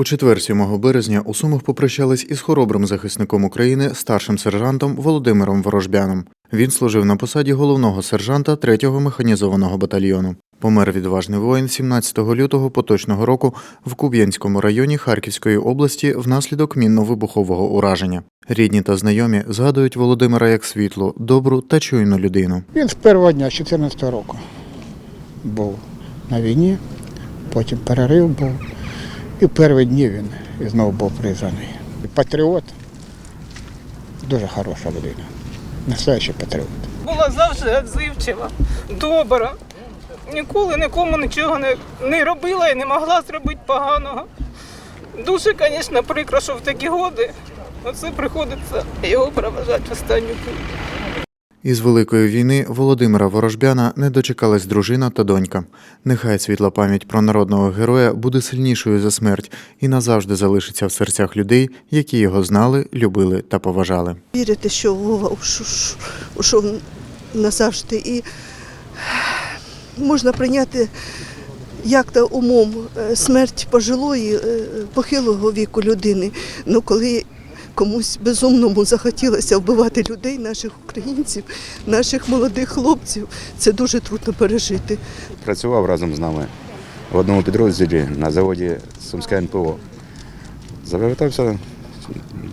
У четвер 7 березня у Сумах попрощались із хоробрим захисником України, старшим сержантом Володимиром Ворожбяном. Він служив на посаді головного сержанта 3-го механізованого батальйону. Помер відважний воїн 17 лютого поточного року в Куб'янському районі Харківської області внаслідок мінно-вибухового ураження. Рідні та знайомі згадують Володимира як світлу, добру та чуйну людину. Він з першого дня, з 14 року, був на війні, потім перерив був. І в перші дні він знову був призваний. Патріот, дуже хороша людина. Настоящий патріот. була завжди відзивчива, добра. Ніколи нікому нічого не, не робила і не могла зробити поганого. Дуже, звісно, прикро, що в такі годи оце приходиться його проважати в останню путь. Із великої війни Володимира Ворожбяна не дочекалась дружина та донька. Нехай світла пам'ять про народного героя буде сильнішою за смерть і назавжди залишиться в серцях людей, які його знали, любили та поважали. вірити, що Вова ушов, назавжди. І можна прийняти як-то умом е, смерть пожилої, е, похилого віку людини. Ну коли комусь безумному захотілося вбивати людей, наших українців, наших молодих хлопців, це дуже трудно пережити. працював разом з нами в одному підрозділі на заводі Сумське НПО. Запам'ятався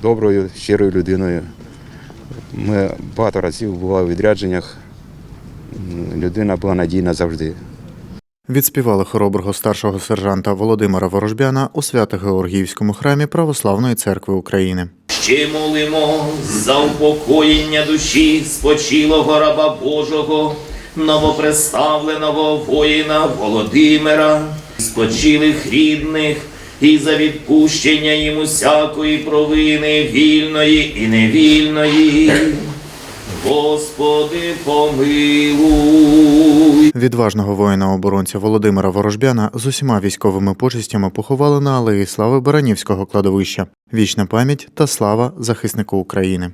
доброю, щирою людиною. Ми багато разів бували у відрядженнях. Людина була надійна завжди. Відспівали хороброго старшого сержанта Володимира Ворожбяна у Свято-Георгіївському храмі Православної церкви України. Ще молимо за упокоєння душі спочилого раба Божого, новоприставленого воїна Володимира, спочилих рідних і за відпущення їм усякої провини вільної і невільної. Господи, помилуй. Відважного воїна-оборонця Володимира Ворожбяна з усіма військовими почестями поховали на алеї слави Баранівського кладовища. Вічна пам'ять та слава захиснику України.